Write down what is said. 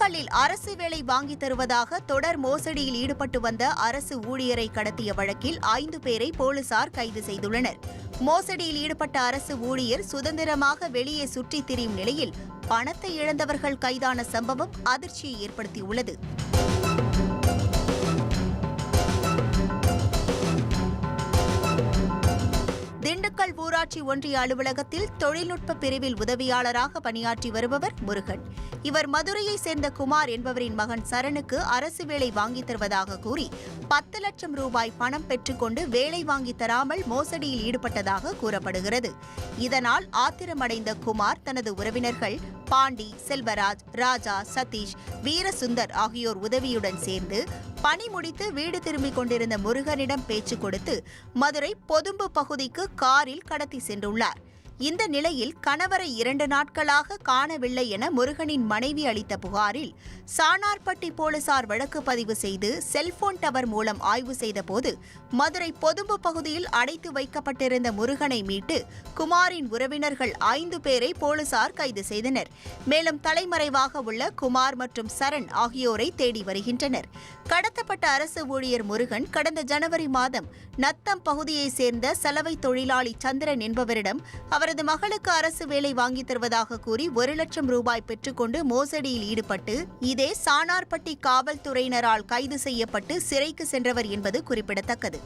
திண்டுக்கல்லில் அரசு வேலை வாங்கி தருவதாக தொடர் மோசடியில் ஈடுபட்டு வந்த அரசு ஊழியரை கடத்திய வழக்கில் ஐந்து பேரை போலீசார் கைது செய்துள்ளனர். மோசடியில் ஈடுபட்ட அரசு ஊழியர் சுதந்திரமாக வெளியே சுற்றித் திரியும் நிலையில் பணத்தை இழந்தவர்கள் கைதான சம்பவம் அதிர்ச்சியை ஏற்படுத்தியுள்ளது. திண்டுக்கல் ஊராட்சி ஒன்றிய அலுவலகத்தில் தொழில்நுட்ப பிரிவில் உதவியாளராக பணியாற்றி வருபவர் முருகன். இவர் மதுரையை சேர்ந்த குமார் என்பவரின் மகன் சரணுக்கு அரசு வேலை வாங்கித் தருவதாக கூறி பத்து லட்சம் ரூபாய் பணம் பெற்றுக்கொண்டு வேலை வாங்கி தராமல் மோசடியில் ஈடுபட்டதாக கூறப்படுகிறது. இதனால் ஆத்திரமடைந்த குமார் தனது உறவினர்கள் பாண்டி செல்வராஜ் ராஜா சதீஷ் வீரசுந்தர் ஆகியோர் உதவியுடன் சேர்ந்து பணி முடித்து வீடு திரும்பிக் கொண்டிருந்த முருகனிடம் பேச்சு கொடுத்து மதுரை பொதும்பு பகுதிக்கு காரில் கடத்தி சென்றுள்ளார். இந்த நிலையில் கணவரை இரண்டு நாட்களாக காணவில்லை என முருகனின் மனைவி அளித்த புகாரில் சானார்பட்டி போலீசார் வழக்கு பதிவு செய்து செல்போன் டவர் மூலம் ஆய்வு செய்தபோது மதுரை பொதும்பு பகுதியில் அடைத்து வைக்கப்பட்டிருந்த முருகனை மீட்டு குமாரின் உறவினர்கள் ஐந்து பேரை போலீசார் கைது செய்தனர். மேலும் தலைமறைவாக உள்ள குமார் மற்றும் சரண் ஆகியோரை தேடி வருகின்றனர். கடத்தப்பட்ட அரசு ஊழியர் முருகன் கடந்த ஜனவரி மாதம் நத்தம் பகுதியைச் சேர்ந்த சலவை தொழிலாளி சந்திரன் என்பவரிடம் அவரது மகளுக்கு அரசு வேலை வாங்கித் தருவதாக கூறி ஒரு லட்சம் ரூபாய் பெற்றுக்கொண்டு மோசடியில் ஈடுபட்டு இதே சானார்பட்டி காவல்துறையினரால் கைது செய்யப்பட்டு சிறைக்கு சென்றவர் என்பது குறிப்பிடத்தக்கது.